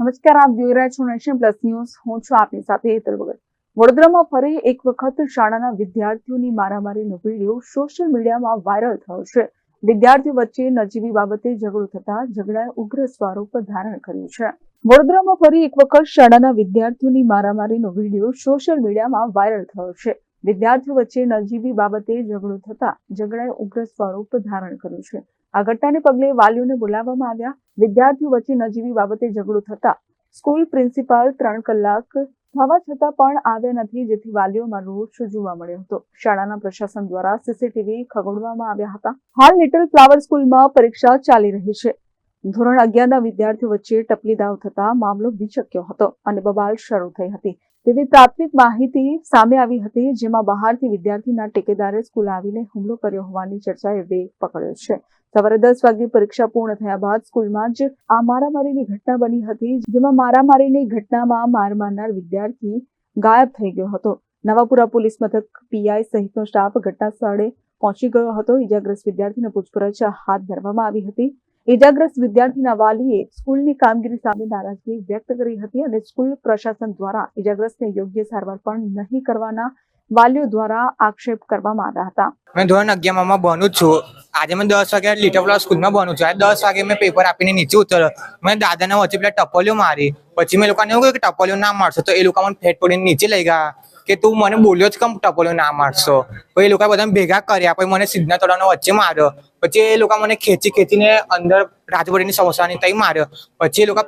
નમસ્કાર, આપ જોઈ રહ્યા છો નેશન પ્લસ ન્યૂઝ. હું છું આપની સાથે હેતલ વગર વડોદરામાં ફરી એક વખત શાળાના વિદ્યાર્થીઓની મારામારીનો વીડિયો સોશિયલ મીડિયામાં વાયરલ થયો છે. વિદ્યાર્થીઓ વચ્ચે નજીવી બાબતે ઝઘડો થતા ઝઘડાએ ઉગ્ર સ્વરૂપ ધારણ કર્યું છે. વડોદરામાં ફરી એક વખત શાળાના વિદ્યાર્થીઓની મારામારીનો વીડિયો સોશિયલ મીડિયામાં વાયરલ થયો છે. વિદ્યાર્થીઓ વચ્ચે નજીવી બાબતે ઝઘડો થતા ઝઘડાએ ઉગ્ર સ્વરૂપ ધારણ કર્યું છે. આ ઘટનાને પગલે વાલીઓને બોલાવવામાં આવ્યા. વિદ્યાર્થીઓ વચ્ચે નજીવી બાબતે ઝઘડો થતા સ્કૂલ પ્રિન્સિપાલ ત્રણ કલાક થવા છતાં પણ આવ્યા નથી, જેથી વાલીઓમાં રોષ જોવા મળ્યો હતો. શાળાના પ્રશાસન દ્વારા સીસીટીવી ખગોળવામાં આવ્યા હતા. હાલ લિટલ ફ્લાવર સ્કૂલમાં પરીક્ષા ચાલી રહી છે. ધોરણ અગિયારના વિદ્યાર્થીઓ વચ્ચે ટપલી દાવ થતા મામલો વિચક્યો હતો અને બબાલ શરૂ થઈ હતી. તેવી પ્રાથમિક માહિતી સામે આવી હતી, જેમાં બહારથી વિદ્યાર્થીના ટેકેદારે સ્કૂલ આવીને હુમલો કર્યો હોવાની ચર્ચાએ વેગ પકડ્યો છે. સવારે દસ વાગે પરીક્ષા પૂર્ણ થયા બાદ સ્કૂલમાં જ આ મારામારીની ઘટના બની હતી, જેમાં મારામારીની ઘટનામાં માર મારનાર વિદ્યાર્થી ગાયબ થઈ ગયો હતો. નવાપુરા પોલીસ મથક પીઆઈ સહિતનો સ્ટાફ ઘટના સ્થળે પહોંચી ગયો હતો. ઇજાગ્રસ્ત વિદ્યાર્થીને પૂછપરછ હાથ ધરવામાં આવી હતી. ઇજાગ્રસ્ત વિદ્યાર્થીના વાલીએ સ્કૂલની કામગીરી સામે નારાજગી વ્યક્ત કરી હતી અને સ્કૂલ પ્રશાસન દ્વારા ઇજાગ્રસ્તને યોગ્ય સારવાર પણ નહીં કરવાના વાલીઓ દ્વારા આક્ષેપ કરવામાં આવ્યા હતા. મેં ધોરણ અગિયારમાં ભણું છું. આજે મેં દસ વાગે લીટર પ્લસ સ્કૂલમાં ભણું છું. આજે દસ વાગે મેં પેપર આપીને નીચે ઉતર્યો. મેં દાદાના વચ્ચે પેલા ટપોલીઓ મારી. પછી મેં લોકોને એવું કહ્યું કે ટપોલીઓ ના મારશો તો એ લોકો મને ફેટ પડીને નીચે લઈ ગયા. કે તું મને બોલ્યો જ કેમ ટપોલીઓ ના મારશો? પછી એ લોકો બધા ભેગા કર્યા. પછી મને સિદ્ધના તળાવનો વચ્ચે માર્યો. પછી એ લોકો મને ખેંચી ખેંચીને અંદર રાજબડીની સમસ્યાની તઈ માર્યો. પછી એ લોકો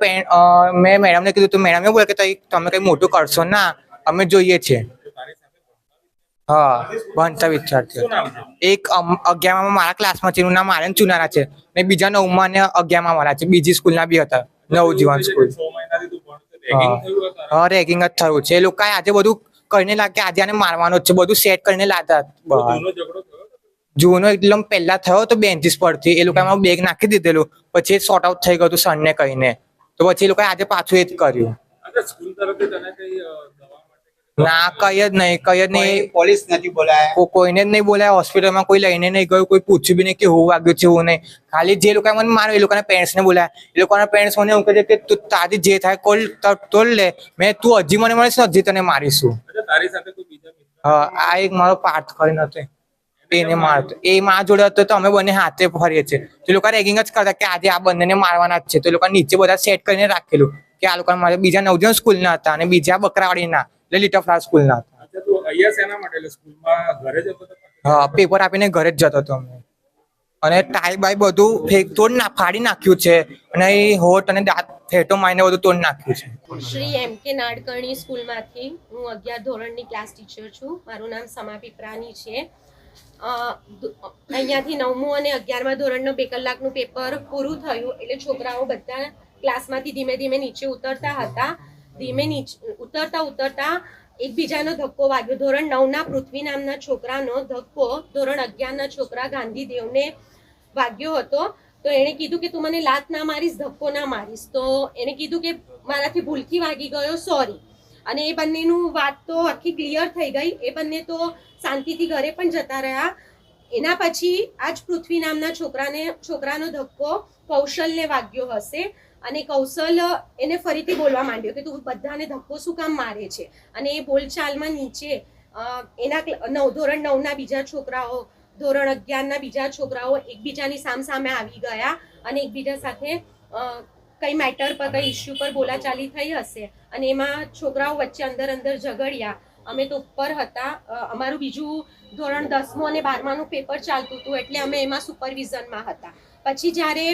મેં મેડમને કીધું, તો મેડમ એવું બોલે કે તમે કંઈ મોટું કરશો ના? અમે જોઈએ છીએ હા ભણતા વિદ્યાર્થીઓ. એક અગિયારમાં મારા ક્લાસમાં છે એનું નામ આનંદ ચુનારા છે ને બીજા નવમાં ને અગિયારમાં મારા છે બીજી સ્કૂલના બી હતા નવજીવન સ્કૂલ. હા. રેગિંગ જ થયું છે. એ લોકો આજે બધું કરીને લાગે આજે આને મારવાનો જ છે બધું સેટ કરીને લાતા જૂનો એકદમ પહેલા થયો તો બેન્ચીસ પરથી એ લોકોએ એમાં બેગ નાખી દીધેલું પછી સોર્ટ આઉટ થઈ ગયું હતું સરને કહીને. તો પછી એ લોકોએ આજે પાછું એ જ કર્યું. સ્કૂલ તરફથી તને કઈ અ, દવા માટે ના કઈ જ નહીં કઈ જ નહીં. પોલીસ નથી બોલાયા. કોઈને જ નહીં બોલાય. હોસ્પિટલમાં કોઈ લઈને નહીં ગયું કોઈ પૂછ્યું બી નહીં કે હું વાગ્યું છે હું નહીં. ખાલી જે લોકોએ મને માર્યો એ લોકોના પેરેન્ટ્સ ને બોલાયા. એ લોકોના પેરેન્ટ્સ મને એવું કહે કે તું તારી જે થાય કોલ તોલ લે. મેં તું હજી મને મળીશ હજી તને મારીશું. અચ્છા તારી સાથે કોઈ બીજા મિત્ર? હા આ એક મારો પાર્થ કરીને હતો એને મારતો એ મા જોડે હતો તો અમે બંને હાથે ફરીએ છીએ. તો એ લોકો રેગિંગ જ કરતા કે આજે આ બંનેને મારવાના જ છે. તો એ લોકો નીચે બધા સેટ કરીને રાખેલું કે આ લોકો મારે બીજા નવજણ સ્કૂલના હતા અને બીજા બકરાવાડીના. એટલે અફરા સ્કૂલના હતા. હા પેપર આપીને ઘરે જ જતો હતો અમે. અને ટાઈ બાઈ બધું ફેક તોડ ના ફાડી નાખ્યું છે. અને એ હોટ અને દાંત ફેટો માઈને બધું તોડ નાખ્યું છે. શ્રી એમ કે નાડકર્ણી સ્કૂલમાંથી હું અગિયાર ધોરણની ક્લાસ ટીચર છું. મારું નામ સમા પીપરાની છે. અહીંયાથી નવમું અને અગિયારમા ધોરણનું બે કલાકનું પેપર પૂરું થયું એટલે છોકરાઓ બધા ક્લાસમાંથી ધીમે ધીમે નીચે ઉતરતા હતા. ધીમે નીચે ઉતરતા ઉતરતા એકબીજાનો ધક્કો વાગ્યો. ધોરણ નવના પૃથ્વી નામના છોકરાનો ધક્કો ધોરણ અગિયારના છોકરા ગાંધીદેવને વાગ્યો હતો. તો એણે કીધું કે તું મને લાત ના મારીશ, ધક્કો ના મારીશ. તો એણે કીધું કે મારાથી ભૂલથી વાગી ગયો, સોરી. અને એ બંનેનું વાત તો આખી ક્લિયર થઈ ગઈ. એ બંને તો શાંતિથી ઘરે પણ જતા રહ્યા. એના પછી આજ પૃથ્વી નામના છોકરાને, છોકરાનો ધક્કો કૌશલને વાગ્યો હશે. અને કૌશલ એને ફરીથી બોલવા માંડ્યો કે તું બધાને ધક્કો શું કામ મારે છે? અને એ બોલચાલમાં નીચે એના નવ, ધોરણ નવના બીજા છોકરાઓ, ધોરણ અગિયારના બીજા છોકરાઓ એકબીજાની સામસામે આવી ગયા અને એકબીજા સાથે કઈ મેટર પર, કઈ ઇસ્યુ પર બોલાચાલી થઈ હશે. અને એમાં છોકરાઓ વચ્ચે અંદર અંદર ઝઘડ્યા. અમે તો ઉપર હતા. અમારું બીજું ધોરણ દસમું અને બારમાનું પેપર ચાલતું હતું એટલે અમે એમાં સુપરવિઝનમાં હતા. પછી જ્યારે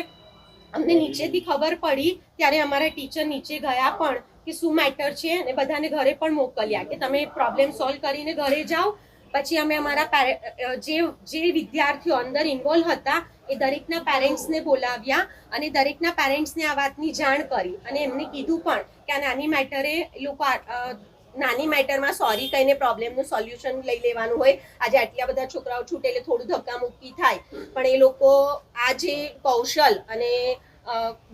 અમને નીચેથી ખબર પડી ત્યારે અમારા ટીચર નીચે ગયા પણ કે શું મેટર છે અને બધાને ઘરે પણ મોકલ્યા કે તમે પ્રોબ્લેમ સોલ્વ કરીને ઘરે જાઓ. પછી અમે અમારા જે જે વિદ્યાર્થીઓ અંદર ઇન્વોલ્વ હતા એ દરેકના પેરેન્ટ્સને બોલાવ્યા અને દરેકના પેરેન્ટ્સને આ વાતની જાણ કરી અને એમને કીધું પણ કે આ નાની મેટરે લોકો નાની મેટરમાં સોરી કહીને પ્રોબ્લેમનું સોલ્યુશન લઈ લેવાનું હોય. આજે આટલા બધા છોકરાઓ છૂટે એટલે થોડું ધક્કામુક્કી થાય. પણ એ લોકો આ જે કૌશલ અને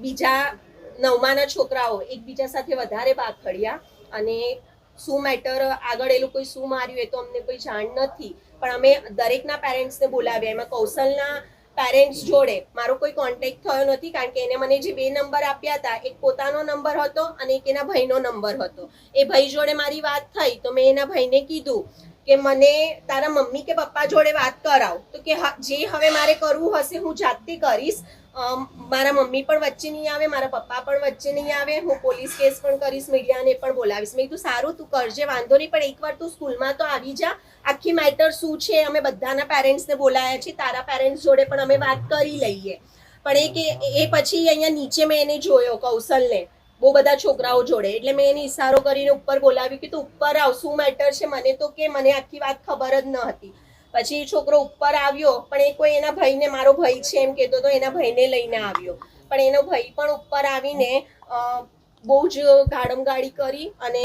બીજા નવમાના છોકરાઓ એકબીજા સાથે વધારે બાખડ્યા અને શું મેટર આગળ એ લોકોએ શું માર્યું એ તો અમને કોઈ જાણ નથી. પણ અમે દરેકના પેરેન્ટ્સને બોલાવ્યા. એમાં કૌશલના પેરેન્ટ્સ જોડે. મારો કોઈ કોન્ટેક્ટ થયો નથી કારણ કે એને મને જે બે નંબર આપ્યા હતા, એક પોતાનો નંબર હતો અને એક એના ભાઈનો નંબર હતો. એ ભાઈ જોડે મારી વાત થઈ તો મેં એના ભાઈને કીધું કે મને તારા મમ્મી કે પપ્પા જોડે વાત કરાવ. તો કે જે હવે મારે કરવું હશે હું જાતે કરીશ. મારા મમ્મી પણ વચ્ચે નહીં આવે, મારા પપ્પા પણ વચ્ચે નહીં આવે. હું પોલીસ કેસ પણ કરીશ, મીડિયાને પણ બોલાવીશ. મેં કીધું, સારું, તું કરજે, વાંધો નહીં, પણ એકવાર તું સ્કૂલમાં તો આવી જા. આખી મેટર શું છે? અમે બધાના પેરેન્ટ્સને બોલાયા છે તારા પેરેન્ટ્સ જોડે પણ અમે વાત કરી લઈએ. પણ એ કે, એ પછી અહીંયા નીચે મેં એને જોયો કૌશલને. બહુ બધા છોકરાઓ જોડે. એટલે મેં એને ઇશારો કરીને ઉપર બોલાવ્યું કે તું ઉપર આવ, શું મેટર છે? મને તો કે મને આખી વાત ખબર જ ન હતી. પછી છોકરો ઉપર આવ્યો, પણ એ કોઈ એના ભાઈને, મારો ભાઈ છે એમ કહેતો તો એના ભાઈને લઈને આવ્યો. પણ એનો ભાઈ પણ ઉપર આવીને બહુ જ ગાડમગાડી કરી અને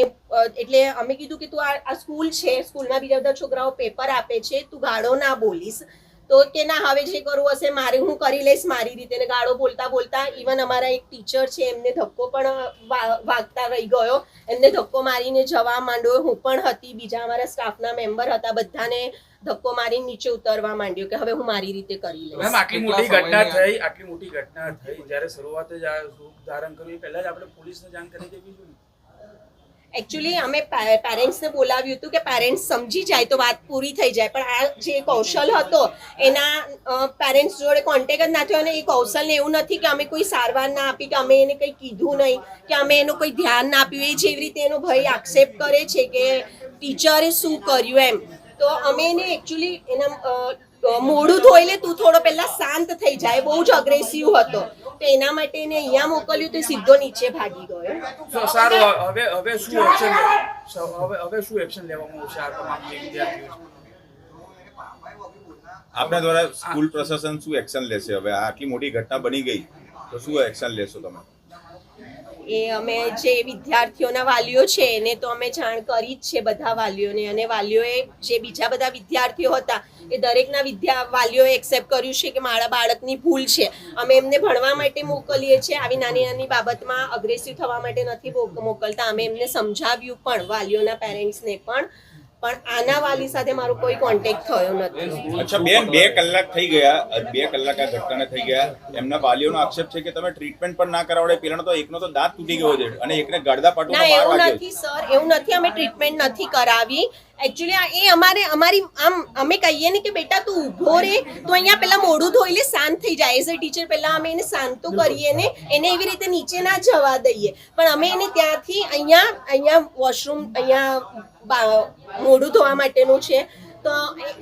એટલે અમે કીધું કે તું આ સ્કૂલ છે, સ્કૂલમાં બીજા બધા છોકરાઓ પેપર આપે છે, તું ગાળો ના બોલીશ. તો કે ના હવે જે કરવું હશે મારે હું કરી લઈશ મારી રીતે ને ગાળો બોલતા બોલતા. ઇવન અમારા એક ટીચર છે એમને ધક્કો પણ વા- વાગતા રહી ગયો. એમને ધક્કો મારીને જવા માંડ્યો. હું પણ હતી બીજા અમારા સ્ટાફના મેમ્બર હતા બધાને ધક્કો મારીને નીચે ઉતરવા માંડ્યો કે હવે હું મારી રીતે કરી લઈશ. મેમ આટલી મોટી ઘટના થઈ આટલી મોટી ઘટના થઈ. જ્યારે શરૂઆત જ આ રૂપ ધારણ કર્યું પહેલા જ આપણે પોલીસને જાણ કરી દેવી જોઈએ. એકચ્યુઅલી અમે પેરેન્ટ્સને બોલાવ્યું હતું કે પેરેન્ટ્સ સમજી જાય તો વાત પૂરી થઈ જાય. પણ આ જે કૌશલ હતો, એના પેરેન્ટ્સ જોડે કોન્ટેક જ ના થયો અને એ કૌશલને એવું નથી કે અમે કોઈ સારવાર ના આપી, કે અમે એને કંઈ કીધું નહીં, કે અમે એનું કોઈ ધ્યાન ના આપ્યું. એ જેવી રીતે એનો ભય આક્ષેપ કરે છે કે ટીચરે શું કર્યું એમ. તો અમે એને એકચ્યુઅલી એના અ, ધોઈ લે તું થોડો પહેલા શાંત થઈ જાય. બહુ જ અગ્રેસિવ હતો. તો એના માટે એને અહીંયા મોકલ્યું તો સીધો નીચે ભાગી ગયો. સારું હવે હવે શું એક્શન હવે હવે શું એક્શન લેવામાં આવશે આ તમામ વિદ્યાર્થીઓ? આપના દ્વારા સ્કૂલ પ્રશાસન શું એક્શન લેશે? હવે આ આટલી મોટી ઘટના બની ગઈ તો શું એક્શન લેશો તમે? એ અમે જે વિદ્યાર્થીઓના વાલીઓ છે, એને તો અમે જાણ કરી જ છે બધા વાલીઓને. અને વાલીઓએ જે બીજા બધા વિદ્યાર્થીઓ હતા, એ દરેકના વિદ્યા વાલીઓએ એક્સેપ્ટ કર્યું છે કે મારા બાળકની ભૂલ છે. અમે એમને ભણવા માટે મોકલીએ છીએ. આવી નાની નાની બાબતમાં અગ્રેસિવ થવા માટે નથી મોક- મોકલતા. અમે એમને સમજાવ્યું પણ, વાલીઓના પેરેન્ટ્સને પણ. પણ આના વાલી સાથે મારો કોઈ કોન્ટેક્ટ થયો નથી. અચ્છા બેન બે કલાક થઈ ગયા બે કલાક આ ઘટનાને થઈ ગયા. એમના વાલીઓનો આક્ષેપ છે કે તમે ટ્રીટમેન્ટ પણ ના કરાવડે પેલાનો તો એકનો તો દાંત તૂટી ગયો છે અને એકને ગળદા પાટુનો ના એવું નથી સર એવું નથી અમે ટ્રીટમેન્ટ નથી કરાવી. એકચ્યુઅલી એ અમારે અમારી આમ અમે કહીએ ને કે બેટા તું ઊભો રે. તો અહીંયા પેલા મોઢું ધોઈ લે શાંત થઈ જાય એઝ અ ટીચર પહેલા અમે એને શાંત તો કરીએ ને એને એવી રીતે નીચે ના જવા દઈએ. પણ અમે એને ત્યાંથી અહીંયા અહીંયા વોશરૂમ અહીંયા મોઢું ધોવા માટેનું છે. તો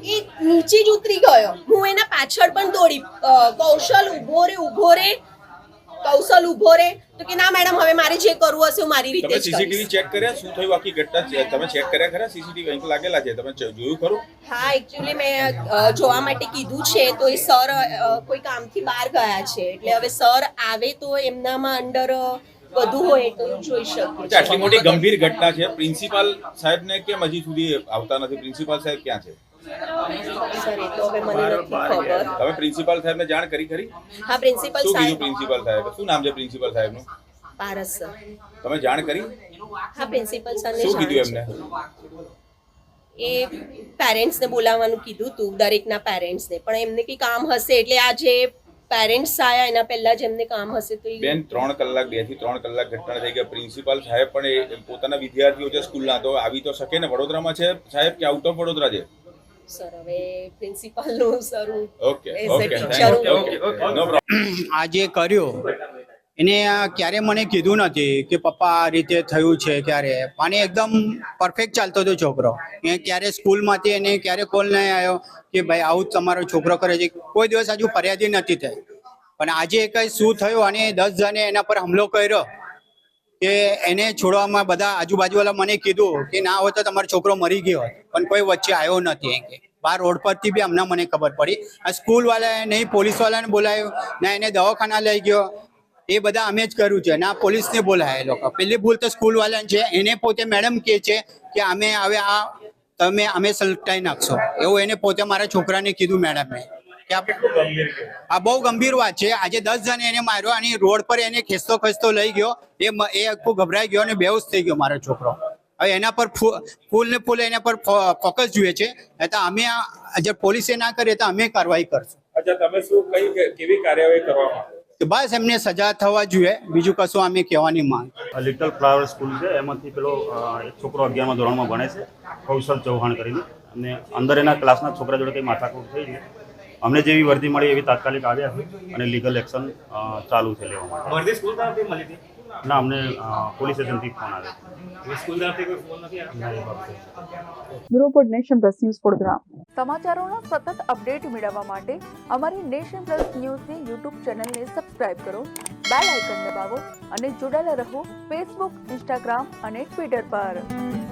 એ- નીચે જ ઉતરી ગયો. હું એના પાછળ પણ દોડી. કૌશલ ઊભો રે ઊભો રે. કૌશલ ઊભો રે. તો કે ના મેડમ હવે મારે જે કરવું હશે હું મારી રીતે તમે સીસીટીવી ચેક કર્યા? શું થયું આખી ઘટના? તમે ચેક કર્યા ખરા? સીસીટીવી અહીં લાગેલા છે. તમે જોયું ખરું? હા એકચ્યુઅલી મેં જોવા માટે કીધું છે. તો એ સર કોઈ કામથી બહાર ગયા છે. એટલે હવે સર આવે તો એમનામાં અંડર વધુ હોય તો જોઈ શકે આટલી મોટી ગંભીર ઘટના છે. પ્રિન્સિપાલ સાહેબને કેમ હજી સુધી આવતા નથી? પ્રિન્સિપાલ સાહેબ ક્યાં છે? તમે પ્રિન્સિપાલ સાહેબને જાણ કરી ખરી? હા પ્રિન્સિપાલ સાહેબ. પ્રિન્સિપાલ સાહેબ? શું નામ છે પ્રિન્સિપાલ સાહેબનું? પારસ તમે જાણ કરી? હા પ્રિન્સિપલ સરને શું કીધું એમને? એ પેરેન્ટ્સને બોલાવવાનું કીધું હતું દરેકના પેરેન્ટ્સને પણ એમને કંઈ કામ હશે એટલે આ જે પેરેન્ટ્સ આયા એના પહેલા જ એમને કામ હશે તો બેન ત્રણ કલાક બેથી ત્રણ કલાક ઘટના થઈ ગયા પ્રિન્સિપાલ સાહેબ પણ એ પોતાના વિદ્યાર્થીઓ છે સ્કૂલના તો આવી તો શકે ને? વડોદરામાં છે સાહેબ કે આઉટ ઓફ વડોદરા છે? સર હવે પ્રિન્સિપાલનું સર ઓકે ઓકે teacher હું- ઓકે ઓકે નો પ્રોબ્લેમ આ જે કર્યું. એને ક્યારે મને કીધું નથી કે પપ્પા આ રીતે થયું છે ક્યારે? અને એકદમ પરફેક્ટ ચાલતો હતો છોકરો. એ ક્યારે સ્કૂલમાંથી એને ક્યારે કોલ નહીં આવ્યો કે ભાઈ આવું તમારો છોકરો કરે છે. કોઈ દિવસ હજુ ફરિયાદી નથી થઈ. પણ આજે કઈ શું થયું અને દસ જણે એના પર હુમલો કર્યો કે એને છોડવામાં બધા આજુબાજુવાળા મને કીધું કે ના હોય તો તમારો છોકરો મરી ગયો પણ કોઈ વચ્ચે આવ્યો નથી કે. બાર રોડ પરથી બી હમણાં મને ખબર પડી. આ સ્કૂલ વાળાએ નહીં પોલીસ વાળાને બોલાયો, ના એને દવાખાના લઈ ગયો. એ બધા અમે જ કર્યું છે ના પોલીસને બોલાયા એ લોકો. પેલી ભૂલ તો સ્કૂલ વાળાની છે એને પોતે મેડમ કહે છે કે અમે હવે આ તમે અમે સલટાઈ નાખશો. એવું એને પોતે મારા છોકરાને કીધું મેડમે કે આ આ બહુ ગંભીર વાત છે. આજે દસ જણ એને માર્યો અને રોડ પર એને ખેંચતો ખેંચતો લઈ ગયો. એ એ આખું ગભરાઈ ગયો અને બેહોશ થઈ ગયો મારો છોકરો. હવે એના પર ફૂલ ને ફૂલ એના પર ફોકસ જોઈએ છે. તો અમે આ- જે પોલીસે ના કરીએ તો અમે કાર્યવાહી કરશું. અચ્છા તમે શું કઈ કેવી કાર્યવાહી કરવા માંગો તો બસ એમને સજા થવા જોઈએ. બીજું કશું અમે કહેવાની માંગ. લિટલ ફ્લાવર સ્કૂલ છે એમાંથી પેલો એક છોકરો અગિયારમાં ધોરણમાં ભણે છે કૌશલ ચૌહાણ કરીને. અને અંદર એના ક્લાસના છોકરા જોડે કંઈ માથાકૂટ થઈ છે અમને જેવી વર્દી મળી એવી તાત્કાલિક આવ્યા છે અને લીગલ એક્શન ચાલુ છે લેવા માટે. વર્દી સ્કૂલ મળી હતી? ના અમને પોલીસ સ્ટેશનથી ફોન આવ્યો સ્કૂલ તરફથી કોઈ ફોન નથી આવ્યો bureau report Nation Plus News Vadodara સમાચારોના સતત અપડેટ મેળવવા માટે અમારી નેશન પ્લસ ન્યૂઝની યુટ્યુબ ચેનલને સબસ્ક્રાઇબ કરો બેલ આઇકન દબાવો અને જોડાયેલા રહો ફેસબુક ઇન્સ્ટાગ્રામ અને ટ્વિટર પર.